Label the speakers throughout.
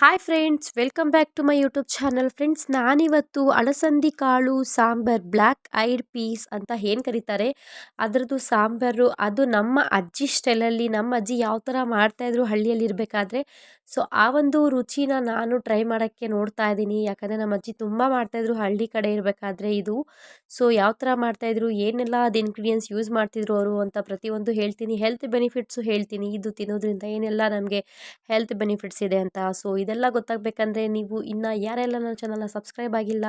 Speaker 1: Hi friends welcome back to my YouTube channel friends ನಾನಿವತ್ತು ಅಲಸಂದಿ ಕಾಳು, ಸಾಂಬಾರ್ ಬ್ಲ್ಯಾಕ್ ಐಡ್ ಪೀಸ್ ಅಂತ ಏನು ಕರೀತಾರೆ? ಅದರದ್ದು ಸಾಂಬಾರು, ಅದು ನಮ್ಮ ಅಜ್ಜಿ ಸ್ಟೈಲಲ್ಲಿ ನಮ್ಮ ಅಜ್ಜಿ ಯಾವ ಥರ ಮಾಡ್ತಾಯಿದ್ರು ಹಳ್ಳಿಯಲ್ಲಿ ಇರಬೇಕಾದ್ರೆ ಸೊ ಆ ಒಂದು ರುಚಿನ ನಾನು ಟ್ರೈ ಮಾಡೋಕ್ಕೆ ನೋಡ್ತಾ ಇದ್ದೀನಿ. ಯಾಕಂದರೆ ನಮ್ಮ ಅಜ್ಜಿ ತುಂಬ ಮಾಡ್ತಾಯಿದ್ರು ಹಳ್ಳಿ ಕಡೆ ಇರಬೇಕಾದ್ರೆ ಇದು. ಸೊ ಯಾವ ಥರ ಮಾಡ್ತಾಯಿದ್ರು ಏನೆಲ್ಲ ಅದು ಇನ್ಗ್ರೀಡಿಯೆಂಟ್ಸ್ ಯೂಸ್ ಮಾಡ್ತಿದ್ರು ಅವರು ಅಂತ ಪ್ರತಿಯೊಂದು ಹೇಳ್ತೀನಿ. ಹೆಲ್ತ್ ಬೆನಿಫಿಟ್ಸು ಹೇಳ್ತೀನಿ. ಇದು ತಿನ್ನೋದ್ರಿಂದ ಏನೆಲ್ಲ ನಮಗೆ ಹೆಲ್ತ್ ಬೆನಿಫಿಟ್ಸ್ ಇದೆ ಅಂತ. ಸೊ ಇದೆಲ್ಲ ಗೊತ್ತಾಗಬೇಕಂದ್ರೆ ನೀವು ಇನ್ನು ಯಾರೆಲ್ಲ ನನ್ನ ಚಾನಲ್ನ ಸಬ್ಸ್ಕ್ರೈಬ್ ಆಗಿಲ್ಲ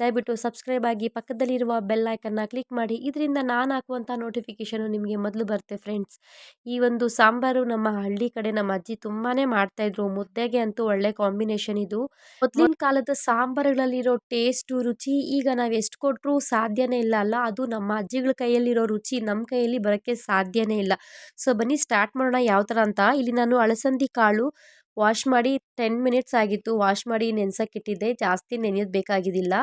Speaker 1: ದಯವಿಟ್ಟು ಸಬ್ಸ್ಕ್ರೈಬ್ ಆಗಿ ಪಕ್ಕದಲ್ಲಿರುವ ಬೆಲ್ ಐಕನ್ನ ಕ್ಲಿಕ್ ಮಾಡಿ ಇದರಿಂದ ನಾನು ಹಾಕುವಂಥ ನೋಟಿಫಿಕೇಷನು ನಿಮಗೆ ಮೊದಲು ಬರುತ್ತೆ ಫ್ರೆಂಡ್ಸ್ ಈ ಒಂದು ಸಾಂಬಾರು ನಮ್ಮ ಹಳ್ಳಿ ಕಡೆ ನಮ್ಮ ಅಜ್ಜಿ ತುಂಬಾ ಮಾಡ್ತಾಯಿದ್ರು ಮುದ್ದೆಗೆ ಅಂತೂ ಒಳ್ಳೆ ಕಾಂಬಿನೇಷನ್ ಇದು. ಮೊದಲಿನ ಕಾಲದ ಸಾಂಬಾರುಗಳಲ್ಲಿರೋ ಟೇಸ್ಟು ರುಚಿ ಈಗ ನಾವು ಎಷ್ಟು ಕೊಟ್ಟರೂ ಸಾಧ್ಯನೇ ಇಲ್ಲ ಅಲ್ಲ ಅದು ನಮ್ಮ ಅಜ್ಜಿಗಳ ಕೈಯಲ್ಲಿರೋ ರುಚಿ ನಮ್ಮ ಕೈಯಲ್ಲಿ ಬರೋಕ್ಕೆ ಸಾಧ್ಯನೇ ಇಲ್ಲ. ಸೊ ಬನ್ನಿ ಸ್ಟಾರ್ಟ್ ಮಾಡೋಣ ಯಾವ ಥರ ಅಂತ. ಇಲ್ಲಿ ನಾನು ಅಳಸಂದಿ ಕಾಳು ವಾಶ್ ಮಾಡಿ ಟೆನ್ ಮಿನಿಟ್ಸ್ ಆಗಿತ್ತು. ವಾಶ್ ಮಾಡಿ ನೆನ್ಸೋಕ್ಕಿಟ್ಟಿದ್ದೆ ಜಾಸ್ತಿ ನೆನೆಯೋದು ಬೇಕಾಗಿದ್ದಿಲ್ಲ.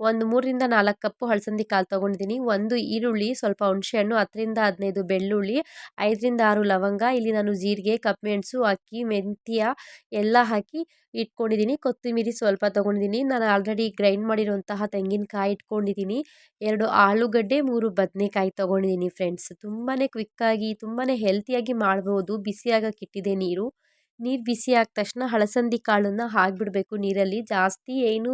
Speaker 1: ಒಂದು ಮೂರರಿಂದ ನಾಲ್ಕು ಕಪ್ಪು ಹಳಸಂದಿ ಕಾಳು ತೊಗೊಂಡಿದ್ದೀನಿ. ಒಂದು ಈರುಳ್ಳಿ, ಸ್ವಲ್ಪ ಹುಣಸೆಹಣ್ಣು, ಹತ್ತರಿಂದ ಹದಿನೈದು ಬೆಳ್ಳುಳ್ಳಿ, ಐದರಿಂದ ಆರು ಲವಂಗ, ಇಲ್ಲಿ ನಾನು ಜೀರಿಗೆ ಕಪ್ಮೆಣಸು ಅಕ್ಕಿ, ಮೆಂತ್ಯ ಎಲ್ಲ ಹಾಕಿ ಇಟ್ಕೊಂಡಿದ್ದೀನಿ. ಕೊತ್ತಂಬರಿ ಸ್ವಲ್ಪ ತೊಗೊಂಡಿದ್ದೀನಿ. ನಾನು ಆಲ್ರೆಡಿ ಗ್ರೈಂಡ್ ಮಾಡಿರುವಂತಹ ತೆಂಗಿನಕಾಯಿ ಇಟ್ಕೊಂಡಿದ್ದೀನಿ. ಎರಡು ಆಲೂಗಡ್ಡೆ, ಮೂರು ಬದನೆಕಾಯಿ ತೊಗೊಂಡಿದ್ದೀನಿ ಫ್ರೆಂಡ್ಸ್. ತುಂಬಾ ಕ್ವಿಕ್ಕಾಗಿ ತುಂಬಾ ಹೆಲ್ತಿಯಾಗಿ ಮಾಡ್ಬೋದು. ಬಿಸಿಯಾಗಕ್ಕಿಟ್ಟಿದೆ ನೀರು. ನೀರು ಬಿಸಿ ಆದ ತಕ್ಷಣ ಅಲಸಂದಿ ಕಾಳನ್ನು ಹಾಕಿಬಿಡ್ಬೇಕು ನೀರಲ್ಲಿ. ಜಾಸ್ತಿ ಏನು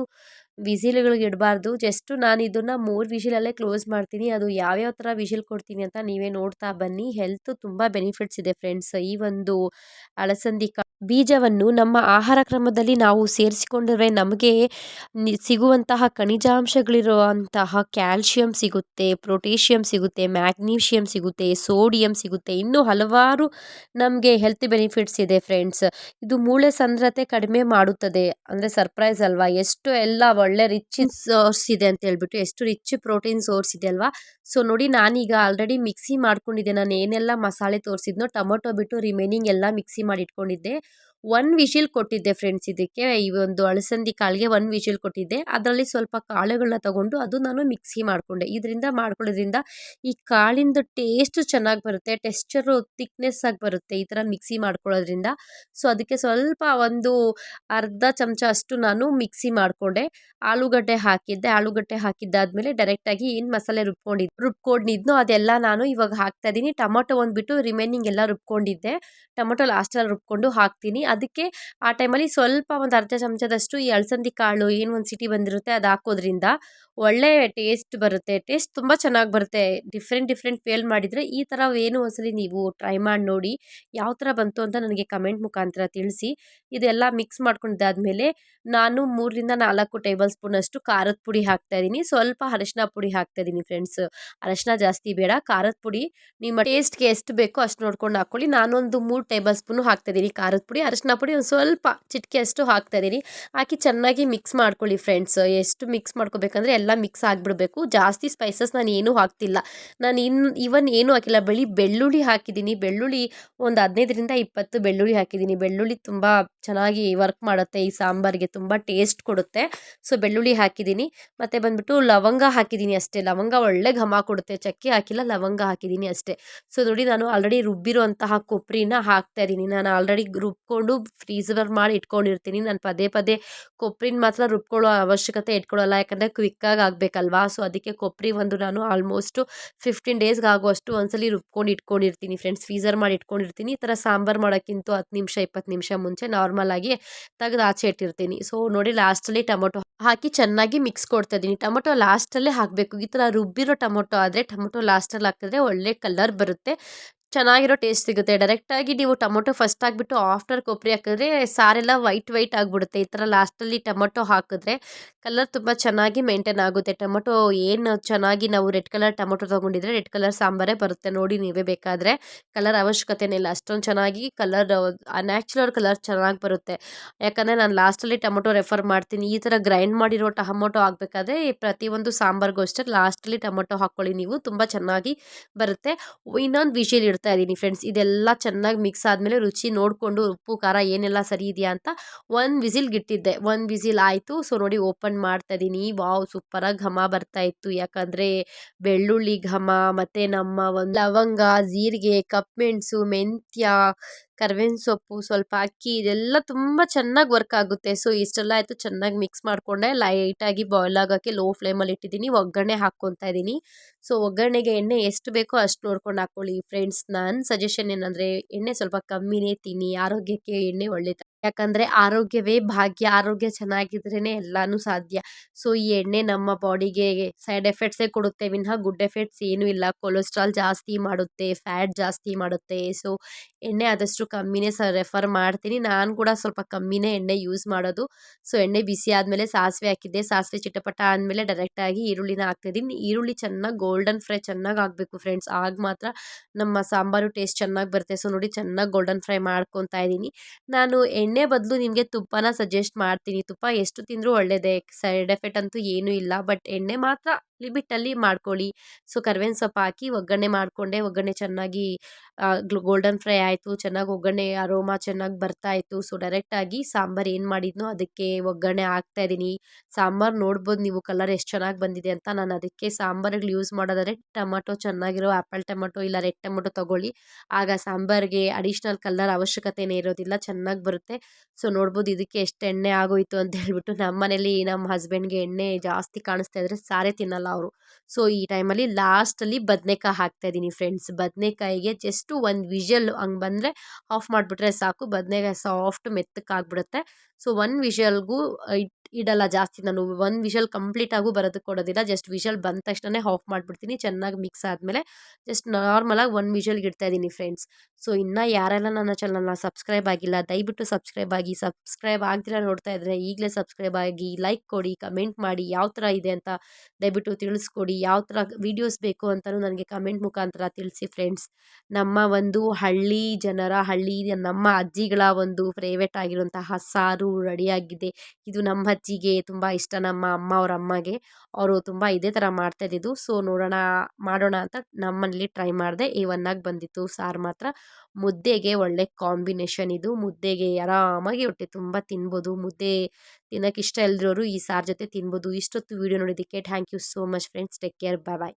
Speaker 1: ವಿಸಿಲ್ಗಳಿಗೆ ಇಡಬಾರ್ದು. ಜಸ್ಟು ನಾನು ಇದನ್ನು ಮೂರು ವಿಷಿಲಲ್ಲೇ ಕ್ಲೋಸ್ ಮಾಡ್ತೀನಿ. ಅದು ಯಾವ್ಯಾವ ಥರ ವಿಷಿಲ್ ಕೊಡ್ತೀನಿ ಅಂತ ನೀವೇ ನೋಡ್ತಾ ಬನ್ನಿ. ಹೆಲ್ತ್ ತುಂಬ ಬೆನಿಫಿಟ್ಸ್ ಇದೆ ಫ್ರೆಂಡ್ಸ್. ಈ ಒಂದು ಅಲಸಂದಿ ಬೀಜವನ್ನು ನಮ್ಮ ಆಹಾರ ಕ್ರಮದಲ್ಲಿ ನಾವು ಸೇರಿಸಿಕೊಂಡ್ರೆ ನಮಗೆ ಸಿಗುವಂತಹ ಖನಿಜಾಂಶಗಳಿರುವಂತಹ ಕ್ಯಾಲ್ಶಿಯಂ ಸಿಗುತ್ತೆ ಪ್ರೊಟೇಷಿಯಂ ಸಿಗುತ್ತೆ, ಮ್ಯಾಗ್ನೀಷಿಯಂ ಸಿಗುತ್ತೆ, ಸೋಡಿಯಂ ಸಿಗುತ್ತೆ. ಇನ್ನೂ ಹಲವಾರು ನಮಗೆ ಹೆಲ್ತ್ ಬೆನಿಫಿಟ್ಸ್ ಇದೆ ಫ್ರೆಂಡ್ಸ್. ಇದು ಮೂಳೆ ಸಾಂದ್ರತೆ ಕಡಿಮೆ ಮಾಡುತ್ತದೆ. ಅಂದರೆ ಸರ್ಪ್ರೈಸ್ ಅಲ್ವಾ? ಎಷ್ಟು ಎಲ್ಲ ಒಳ್ಳೆ ರಿಚ್ ಸೋರ್ಸ್ ಇದೆ ಅಂತ ಹೇಳ್ಬಿಟ್ಟು, ಎಷ್ಟು ರಿಚ್ ಪ್ರೋಟೀನ್ ಸೋರ್ಸ್ ಇದೆ ಅಲ್ವಾ? ಸೊ ನೋಡಿ ನಾನೀಗ ಆಲ್ರೆಡಿ ಮಿಕ್ಸಿ ಮಾಡ್ಕೊಂಡಿದ್ದೆ. ನಾನು ಏನೆಲ್ಲ ಮಸಾಲೆ ತೋರಿಸಿದ್ನೋ ಟೊಮೊಟೊ ಬಿಟ್ಟು ರಿಮೈನಿಂಗ್ ಎಲ್ಲ ಮಿಕ್ಸಿ ಮಾಡಿ ಇಟ್ಕೊಂಡಿದ್ದೆ ಒನ್ ವಿಶಿಲ್ ಕೊಟ್ಟಿದ್ದೆ ಫ್ರೆಂಡ್ಸ್ ಇದಕ್ಕೆ. ಈ ಒಂದು ಅಳಸಂದಿ ಕಾಳಿಗೆ ಒನ್ ವಿಶಿಲ್ ಕೊಟ್ಟಿದ್ದೆ. ಅದರಲ್ಲಿ ಸ್ವಲ್ಪ ಕಾಳುಗಳನ್ನ ತಗೊಂಡು ಅದು ನಾನು ಮಿಕ್ಸಿ ಮಾಡಿಕೊಂಡೆ. ಇದರಿಂದ ಮಾಡ್ಕೊಳ್ಳೋದ್ರಿಂದ ಈ ಕಾಳಿಂದ ಟೇಸ್ಟ್ ಚೆನ್ನಾಗಿ ಬರುತ್ತೆ ಟೆಕ್ಸ್ಚರು ತಿಕ್ನೆಸ್ ಆಗಿ ಬರುತ್ತೆ ಈ ಥರ ಮಿಕ್ಸಿ ಮಾಡ್ಕೊಳ್ಳೋದ್ರಿಂದ. ಸೊ ಅದಕ್ಕೆ ಸ್ವಲ್ಪ ಒಂದು ಅರ್ಧ ಚಮಚ ಅಷ್ಟು ನಾನು ಮಿಕ್ಸಿ ಮಾಡಿಕೊಂಡೆ. ಆಲೂಗಡ್ಡೆ ಹಾಕಿದ್ದೆ. ಆಲೂಗಡ್ಡೆ ಹಾಕಿದ್ದಾದ್ಮೇಲೆ ಡೈರೆಕ್ಟಾಗಿ ಏನು ಮಸಾಲೆ ರುಬ್ಕೊಂಡಿದ್ದು ರುಬ್ಕೊಂಡಿದ್ನೋ ಅದೆಲ್ಲ ನಾನು ಇವಾಗ ಹಾಕ್ತಾ ಇದ್ದೀನಿ ಟೊಮೊಟೊ ಒಂದ್ಬಿಟ್ಟು ರಿಮೈನಿಂಗ್ ಎಲ್ಲ ರುಬ್ಕೊಂಡಿದ್ದೆ. ಟೊಮೊಟೊ ಲಾಸ್ಟಲ್ಲಿ ರುಬ್ಕೊಂಡು ಹಾಕ್ತೀನಿ. ಅದಕ್ಕೆ ಆ ಟೈಮಲ್ಲಿ ಸ್ವಲ್ಪ ಒಂದು ಅರ್ಧ ಚಮಚದಷ್ಟು ಈ ಅಲಸಂದಿ ಕಾಳು ಏನು ಒಂದು ಸಿಟಿ ಬಂದಿರುತ್ತೆ ಅದು ಹಾಕೋದ್ರಿಂದ ಒಳ್ಳೆ ಟೇಸ್ಟ್ ಬರುತ್ತೆ. ಟೇಸ್ಟ್ ತುಂಬ ಚೆನ್ನಾಗಿ ಬರುತ್ತೆ. ಡಿಫ್ರೆಂಟ್ ಡಿಫ್ರೆಂಟ್ ಫೇಲ್ ಮಾಡಿದರೆ ಈ ಥರ ಏನು ಒಂದ್ಸಲಿ ನೀವು ಟ್ರೈ ಮಾಡಿ ನೋಡಿ ಯಾವ ಥರ ಬಂತು ಅಂತ ನನಗೆ ಕಮೆಂಟ್ ಮುಖಾಂತರ ತಿಳಿಸಿ. ಇದೆಲ್ಲ ಮಿಕ್ಸ್ ಮಾಡ್ಕೊಂಡಿದ್ದಾದಮೇಲೆ ನಾನು ಮೂರರಿಂದ ನಾಲ್ಕು ಟೇಬಲ್ ಸ್ಪೂನಷ್ಟು ಖಾರದ ಪುಡಿ ಹಾಕ್ತಾಯಿದ್ದೀನಿ ಸ್ವಲ್ಪ ಅರಶಿನ ಪುಡಿ ಹಾಕ್ತಾಯಿದ್ದೀನಿ ಫ್ರೆಂಡ್ಸ್. ಅರಶಿನ ಜಾಸ್ತಿ ಬೇಡ. ಖಾರದ ಪುಡಿ ನಿಮ್ಮ ಟೇಸ್ಟ್ಗೆ ಎಷ್ಟು ಬೇಕೋ ಅಷ್ಟು ನೋಡ್ಕೊಂಡು ಹಾಕ್ಕೊಳ್ಳಿ. ನಾನೊಂದು ಮೂರು ಟೇಬಲ್ ಸ್ಪೂನು ಹಾಕ್ತಾಯಿದ್ದೀನಿ ಖಾರದ ಪುಡಿ. ಅರಶಿನ ಪುಡಿ ಒಂದು ಸ್ವಲ್ಪ ಚಿಟಿಕೆ ಅಷ್ಟು ಹಾಕ್ತಾ ಇದ್ದೀನಿ ಹಾಕಿ ಚೆನ್ನಾಗಿ ಮಿಕ್ಸ್ ಮಾಡ್ಕೊಳ್ಳಿ ಫ್ರೆಂಡ್ಸ್ ಎಷ್ಟು ಮಿಕ್ಸ್ ಮಾಡ್ಕೋಬೇಕಂದ್ರೆ ಎಲ್ಲ ಮಿಕ್ಸ್ ಆಗಿಬಿಡಬೇಕು. ಜಾಸ್ತಿ ಸ್ಪೈಸಸ್ ನಾನು ಏನೂ ಹಾಕ್ತಿಲ್ಲ. ನಾನು ಇನ್ನು ಇವನ್ ಏನೂ ಹಾಕಿಲ್ಲ. ಬಳಿ ಬೆಳ್ಳುಳ್ಳಿ ಹಾಕಿದ್ದೀನಿ ಬೆಳ್ಳುಳ್ಳಿ ಒಂದು ಹದಿನೈದರಿಂದ ಇಪ್ಪತ್ತು ಬೆಳ್ಳುಳ್ಳಿ ಹಾಕಿದ್ದೀನಿ ಬೆಳ್ಳುಳ್ಳಿ ತುಂಬ ಚೆನ್ನಾಗಿ ವರ್ಕ್ ಮಾಡುತ್ತೆ. ಈ ಸಾಂಬಾರಿಗೆ ತುಂಬ ಟೇಸ್ಟ್ ಕೊಡುತ್ತೆ. ಸೊ ಬೆಳ್ಳುಳ್ಳಿ ಹಾಕಿದ್ದೀನಿ ಮತ್ತು ಬಂದುಬಿಟ್ಟು ಲವಂಗ ಹಾಕಿದ್ದೀನಿ ಅಷ್ಟೇ. ಲವಂಗ ಒಳ್ಳೆ ಘಮ ಕೊಡುತ್ತೆ. ಚಕ್ಕೆ ಹಾಕಿಲ್ಲ, ಲವಂಗ ಹಾಕಿದ್ದೀನಿ ಅಷ್ಟೇ. ಸೊ ನೋಡಿ ನಾನು ಆಲ್ರೆಡಿ ರುಬ್ಬಿರುವಂತಹ ಕೊಬ್ಬರಿನ ಹಾಕ್ತಾ ಇದ್ದೀನಿ ನಾನು ಆಲ್ರೆಡಿ ರುಬ್ಕೊಂಡು ಫ್ರೀಸರ್ ಮಾಡಿ ಇಟ್ಕೊಂಡಿರ್ತೀನಿ. ನಾನು ಪದೇ ಪದೇ ಕೊಬ್ಬರಿನ ಮಾತ್ರ ರುಬ್ಕೊಳ್ಳೋ ಅವಶ್ಯಕತೆ ಇಟ್ಕೊಳ್ಳಲ್ಲ. ಯಾಕಂದರೆ ಕ್ವಿಕ್ಕಾಗಿ ಆಗಬೇಕಲ್ವಾ? ಸೊ ಅದಕ್ಕೆ ಕೊಬ್ಬರಿ ಒಂದು ನಾನು ಆಲ್ಮೋಸ್ಟು ಫಿಫ್ಟೀನ್ ಡೇಸ್ಗೆ ಆಗುವಷ್ಟು ಒಂದ್ಸಲಿ ರುಬ್ಕೊಂಡು ಇಟ್ಕೊಂಡಿರ್ತೀನಿ ಫ್ರೆಂಡ್ಸ್ ಫ್ರೀಝರ್ ಮಾಡಿ ಇಟ್ಕೊಂಡಿರ್ತೀನಿ. ಈ ಥರ ಸಾಂಬಾರು ಮಾಡೋಕ್ಕಿಂತ ಹತ್ತು ನಿಮಿಷ, ಇಪ್ಪತ್ತು ನಿಮಿಷ ಮುಂಚೆ ನಾರ್ಮಲಾಗಿ ತೆಗೆದು ಆಚೆ ಇಟ್ಟಿರ್ತೀನಿ. ಸೊ ನೋಡಿ ಲಾಸ್ಟಲ್ಲಿ ಟೊಮೊಟೊ ಹಾಕಿ ಚೆನ್ನಾಗಿ ಮಿಕ್ಸ್ ಕೊಡ್ತಾ ಇದ್ದೀನಿ. ಟೊಮೊಟೊ ಲಾಸ್ಟಲ್ಲೇ ಹಾಕಬೇಕು. ಈ ಥರ ರುಬ್ಬಿರೋ ಟೊಮೊಟೊ ಆದರೆ ಟೊಮೊಟೊ ಲಾಸ್ಟಲ್ಲಿ ಹಾಕಿದ್ರೆ ಒಳ್ಳೆ ಕಲರ್ ಬರುತ್ತೆ. ಚೆನ್ನಾಗಿರೋ ಟೇಸ್ಟ್ ಸಿಗುತ್ತೆ. ಡೈರೆಕ್ಟಾಗಿ ನೀವು ಟೊಮೊಟೊ ಫಸ್ಟ್ ಹಾಕ್ಬಿಟ್ಟು ಆಫ್ಟರ್ ಕೊಬ್ಬರಿ ಹಾಕಿದ್ರೆ ಸಾರೆಲ್ಲ ವೈಟ್ ವೈಟ್ ಆಗಿಬಿಡುತ್ತೆ. ಈ ಥರ ಲಾಸ್ಟಲ್ಲಿ ಟೊಮೊಟೊ ಹಾಕಿದ್ರೆ ಕಲರ್ ತುಂಬ ಚೆನ್ನಾಗಿ ಮೇಂಟೈನ್ ಆಗುತ್ತೆ. ಟೊಮೊಟೊ ಏನು ಚೆನ್ನಾಗಿ ನಾವು ರೆಡ್ ಕಲರ್ ಟೊಮೊಟೊ ತೊಗೊಂಡಿದ್ರೆ ರೆಡ್ ಕಲರ್ ಸಾಂಬಾರೇ ಬರುತ್ತೆ. ನೋಡಿ ನೀವೇ ಬೇಕಾದರೆ ಕಲರ್ ಅವಶ್ಯಕತೆನೇ ಇಲ್ಲ. ಅಷ್ಟೊಂದು ಚೆನ್ನಾಗಿ ಕಲರ್ ನ್ಯಾಚುರಲ್ ಕಲರ್ ಚೆನ್ನಾಗಿ ಬರುತ್ತೆ. ಯಾಕಂದರೆ ನಾನು ಲಾಸ್ಟಲ್ಲಿ ಟೊಮೊಟೊ ರೆಫರ್ ಮಾಡ್ತೀನಿ. ಈ ಥರ ಗ್ರೈಂಡ್ ಮಾಡಿರೋ ಟೊಮೊಟೊ ಹಾಕಬೇಕಾದ್ರೆ ಪ್ರತಿಯೊಂದು ಸಾಂಬಾರ್ಗೂ ಅಷ್ಟೇ ಲಾಸ್ಟಲ್ಲಿ ಟೊಮೊಟೊ ಹಾಕ್ಕೊಳ್ಳಿ ನೀವು. ತುಂಬ ಚೆನ್ನಾಗಿ ಬರುತ್ತೆ. ಇನ್ನೊಂದು ವಿಷಲ್ ಇಡ್ತಾ ಇದ್ದೀನಿ ಫ್ರೆಂಡ್ಸ್. ಇದೆಲ್ಲ ಚೆನ್ನಾಗಿ ಮಿಕ್ಸ್ ಆದಮೇಲೆ ರುಚಿ ನೋಡಿಕೊಂಡು ಉಪ್ಪು, ಖಾರ ಏನೆಲ್ಲ ಸರಿ ಇದೆಯಾ ಅಂತ ಒಂದು ವಿಸಿಲ್ಗೆ ಇಟ್ಟಿದ್ದೆ ಒಂದು ವಿಸಿಲ್ ಆಯಿತು. ಸೊ, ನೋಡಿ ಓಪನ್ ಮಾಡ್ತಾ ಇದ್ದೀನಿ. ವಾವ್, ಸೂಪರಾಗಿ ಘಮ ಬರ್ತಾ ಇತ್ತು. ಯಾಕಂದರೆ ಬೆಳ್ಳುಳ್ಳಿ ಘಮ, ಮತ್ತು ನಮ್ಮ ಒಂದು ಲವಂಗ, ಜೀರಿಗೆ ಕಪ್ಮೆಣಸು ಮೆಂತ್ಯ ಕರ್ಬೇವಿನ ಸೊಪ್ಪು, ಸ್ವಲ್ಪ ಅಕ್ಕಿ, ಇದೆಲ್ಲ ತುಂಬ ಚೆನ್ನಾಗಿ ವರ್ಕ್ ಆಗುತ್ತೆ. ಸೊ ಇಷ್ಟೆಲ್ಲ ಆಯಿತು, ಚೆನ್ನಾಗಿ ಮಿಕ್ಸ್ ಮಾಡಿಕೊಂಡೆ. ಲೈಟಾಗಿ ಬಾಯ್ಲ್ ಆಗೋಕ್ಕೆ ಲೋ ಫ್ಲೇಮಲ್ಲಿ ಇಟ್ಟಿದ್ದೀನಿ. ಒಗ್ಗರಣೆ ಹಾಕ್ಕೊತಾ ಇದ್ದೀನಿ. ಸೊ ಒಗ್ಗರಣೆಗೆ ಎಣ್ಣೆ ಎಷ್ಟು ಬೇಕೋ ಅಷ್ಟು ನೋಡ್ಕೊಂಡು ಹಾಕ್ಕೊಳ್ಳಿ ಫ್ರೆಂಡ್ಸ್ ನಾನು ಸಜೆಷನ್ ಏನಂದರೆ, ಎಣ್ಣೆ ಸ್ವಲ್ಪ ಕಮ್ಮಿನೇ ತಿನ್ನಿ. ಆರೋಗ್ಯಕ್ಕೆ ಎಣ್ಣೆ ಒಳ್ಳೇದು ಯಾಕಂದರೆ ಆರೋಗ್ಯವೇ ಭಾಗ್ಯ, ಆರೋಗ್ಯ ಚೆನ್ನಾಗಿದ್ರೇ ಎಲ್ಲನೂ ಸಾಧ್ಯ. ಸೊ, ಈ ಎಣ್ಣೆ ನಮ್ಮ ಬಾಡಿಗೆ ಸೈಡ್ ಎಫೆಕ್ಟ್ಸೇ ಕೊಡುತ್ತೆ ವಿನಃ ಗುಡ್ ಎಫೆಕ್ಟ್ಸ್ ಏನೂ ಇಲ್ಲ. ಕೊಲೆಸ್ಟ್ರಾಲ್ ಜಾಸ್ತಿ ಮಾಡುತ್ತೆ, ಫ್ಯಾಟ್ ಜಾಸ್ತಿ ಮಾಡುತ್ತೆ. ಸೊ, ಎಣ್ಣೆ ಆದಷ್ಟು ಕಮ್ಮಿನೇ ಸ ರೆಫರ್ ಮಾಡ್ತೀನಿ. ನಾನು ಕೂಡ ಸ್ವಲ್ಪ ಕಮ್ಮಿನೇ ಎಣ್ಣೆ ಯೂಸ್ ಮಾಡೋದು. ಸೊ, ಎಣ್ಣೆ ಬಿಸಿ ಆದಮೇಲೆ ಸಾಸಿವೆ ಹಾಕಿದ್ದೆ. ಸಾಸಿವೆ ಚಿಟಪಟ ಆದಮೇಲೆ ಡೈರೆಕ್ಟಾಗಿ ಈರುಳ್ಳಿನ ಹಾಕ್ತಿದ್ದೀನಿ. ಈರುಳ್ಳಿ ಚೆನ್ನಾಗಿ ಗೋಲ್ಡನ್ ಫ್ರೈ ಚೆನ್ನಾಗಿ ಆಗಬೇಕು ಫ್ರೆಂಡ್ಸ್ ಆಗ ಮಾತ್ರ ನಮ್ಮ ಸಾಂಬಾರು ಟೇಸ್ಟ್ ಚೆನ್ನಾಗಿ ಬರುತ್ತೆ. ಸೊ, ನೋಡಿ ಚೆನ್ನಾಗಿ ಗೋಲ್ಡನ್ ಫ್ರೈ ಮಾಡ್ಕೊತಾ ಇದ್ದೀನಿ ನಾನು ಎಣ್ಣೆ ಬದಲು ನಿಮಗೆ ತುಪ್ಪನ ಸಜೆಸ್ಟ್ ಮಾಡ್ತೀನಿ. ತುಪ್ಪ ಎಷ್ಟು ತಿಂದರೂ ಒಳ್ಳೆಯದೇ ಸೈಡ್ ಎಫೆಕ್ಟ್ ಅಂತೂ ಏನೂ ಇಲ್ಲ ಬಟ್ ಎಣ್ಣೆ ಮಾತ್ರ ಲಿಮಿಟಲ್ಲಿ ಮಾಡ್ಕೊಳ್ಳಿ. ಸೊ ಕರ್ಬೇವಿನ ಸೊಪ್ಪು ಹಾಕಿ ಒಗ್ಗರಣೆ ಮಾಡಿಕೊಂಡೆ, ಒಗ್ಗರಣೆ ಚೆನ್ನಾಗಿ ಗೋಲ್ಡನ್ ಫ್ರೈ ಆಯಿತು, ಚೆನ್ನಾಗಿ ಒಗ್ಗರಣೆ ಅರೋಮಾ ಚೆನ್ನಾಗಿ ಬರ್ತಾ ಇತ್ತು. ಸೊ ಡೈರೆಕ್ಟಾಗಿ ಸಾಂಬಾರು ಏನು ಮಾಡಿದ್ನೋ ಅದಕ್ಕೆ ಒಗ್ಗರಣೆ ಹಾಕ್ತಾಯಿದ್ದೀನಿ ಸಾಂಬಾರು ನೋಡ್ಬೋದು ನೀವು ಕಲರ್ ಎಷ್ಟು ಚೆನ್ನಾಗಿ ಬಂದಿದೆ ಅಂತ. ನಾನು ಅದಕ್ಕೆ ಸಾಂಬಾರಿಗೆ ಯೂಸ್ ಮಾಡೋದಾದ್ರೆ ಟೊಮಟೊ ಚೆನ್ನಾಗಿರೋ ಆ್ಯಪಲ್ ಟೊಮಟೊ ಇಲ್ಲ ರೆಡ್ ಟೊಮಟೊ ತೊಗೊಳ್ಳಿ. ಆಗ ಸಾಂಬಾರಿಗೆ ಅಡಿಷ್ನಲ್ ಕಲರ್ ಅವಶ್ಯಕತೆನೇ ಇರೋದಿಲ್ಲ, ಚೆನ್ನಾಗಿ ಬರುತ್ತೆ. ಸೊ, ನೋಡ್ಬೋದು ಇದಕ್ಕೆ ಎಷ್ಟು ಎಣ್ಣೆ ಆಗೋಯಿತು ಅಂತ ಹೇಳ್ಬಿಟ್ಟು ನಮ್ಮ ಮನೇಲಿ ನಮ್ಮ ಹಸ್ಬೆಂಡ್ಗೆ ಎಣ್ಣೆ ಜಾಸ್ತಿ ಕಾಣಿಸ್ತಾ ಇದ್ರೆ ಸಾರೇ ತಿನ್ನಲ್ಲ. ಅವರು. ಸೊ ಈ ಟೈಮಲ್ಲಿ ಲಾಸ್ಟಲ್ಲಿ ಬದ್ನೇಕಾಯಿ ಹಾಕ್ತಾ ಇದ್ದೀನಿ ಫ್ರೆಂಡ್ಸ್ ಬದನೇಕಾಯಿಗೆ ಜಸ್ಟು ಒಂದು ವಿಷಲ್ ಹಂಗೆ ಬಂದರೆ ಆಫ್ ಮಾಡಿಬಿಟ್ರೆ ಸಾಕು. ಬದನೇಕಾಯಿ ಸಾಫ್ಟ್ ಮೆತ್ತಕ್ಕಾಗ್ಬಿಡುತ್ತೆ ಸೊ ಒಂದು ವಿಷಲ್ಗೂ ಇಟ್ ಇಡಲ್ಲ ಜಾಸ್ತಿ ನಾನು. ಒಂದು ವಿಷಲ್ ಕಂಪ್ಲೀಟಾಗೂ ಬರೋದಕ್ಕೆ ಕೊಡೋದಿಲ್ಲ. ಜಸ್ಟ್ ವಿಷಲ್ ಬಂದ ತಕ್ಷಣನೇ ಆಫ್ ಮಾಡಿಬಿಡ್ತೀನಿ. ಚೆನ್ನಾಗಿ ಮಿಕ್ಸ್ ಆದಮೇಲೆ ಜಸ್ಟ್ ನಾರ್ಮಲಾಗಿ ಒಂದು ವಿಷಲ್ಗೆ ಇಡ್ತಾಯಿದ್ದೀನಿ ಫ್ರೆಂಡ್ಸ್ ಸೊ ಇನ್ನು ಯಾರೆಲ್ಲ ನನ್ನ ಚಾನಲ್ನ ಸಬ್ಸ್ಕ್ರೈಬ್ ಆಗಿಲ್ಲ, ದಯವಿಟ್ಟು ಸಬ್ಸ್ಕ್ರೈಬ್ ಆಗಿ. ಸಬ್ಸ್ಕ್ರೈಬ್ ಆಗ್ದಿರ ನೋಡ್ತಾ ಇದ್ದರೆ ಈಗಲೇ ಸಬ್ಸ್ಕ್ರೈಬ್ ಆಗಿ. ಲೈಕ್ ಕೊಡಿ ಕಮೆಂಟ್ ಮಾಡಿ ಯಾವ ಥರ ಇದೆ ಅಂತ ದಯವಿಟ್ಟು ತಿಳಿಸ್ಕೊಡಿ, ಯಾವ ಥರ ವೀಡಿಯೋಸ್ ಬೇಕು ಅಂತಲೂ ನನಗೆ ಕಮೆಂಟ್ ಮುಖಾಂತರ ತಿಳಿಸಿ ಫ್ರೆಂಡ್ಸ್ ನಮ್ಮ ಒಂದು ಹಳ್ಳಿ ಜನರ, ಹಳ್ಳಿ ನಮ್ಮ ಅಜ್ಜಿಗಳ ಒಂದು ಫೇವ್ರೇಟ್ ಆಗಿರುವಂತಹ ಸಾರು ರೆಡಿಯಾಗಿದೆ ಇದು ನಮ್ಮ ಅಜ್ಜಿಗೆ ತುಂಬ ಇಷ್ಟ, ನಮ್ಮ ಅಮ್ಮ ಅವ್ರ ಅಮ್ಮಗೆ. ಅವರು ತುಂಬ ಇದೇ ಥರ ಮಾಡ್ತಾಯಿದ್ದಿದ್ದು ಸೊ ನೋಡೋಣ, ಮಾಡೋಣ ಅಂತ ನಮ್ಮಲ್ಲಿ ಟ್ರೈ ಮಾಡಿದೆ. ಈ ಒನ್ನಾಗಿ ಬಂದಿತ್ತು ಸಾರು ಮಾತ್ರ. ಮುದ್ದೆಗೆ ಒಳ್ಳೆ ಕಾಂಬಿನೇಷನ್ ಇದು. ಮುದ್ದೆಗೆ ಆರಾಮಾಗಿ ಹೊಟ್ಟೆ ತುಂಬ ತಿನ್ಬೋದು. ಮುದ್ದೆ ತಿನ್ನೋಕೆ ಇಷ್ಟ ಇಲ್ದಿರೋರು ಈ ಸಾರು ಜೊತೆ ತಿನ್ಬೋದು. ಇಷ್ಟೊತ್ತು ವೀಡಿಯೋ ನೋಡಿದ್ದಕ್ಕೆ thank you so much friends take care bye bye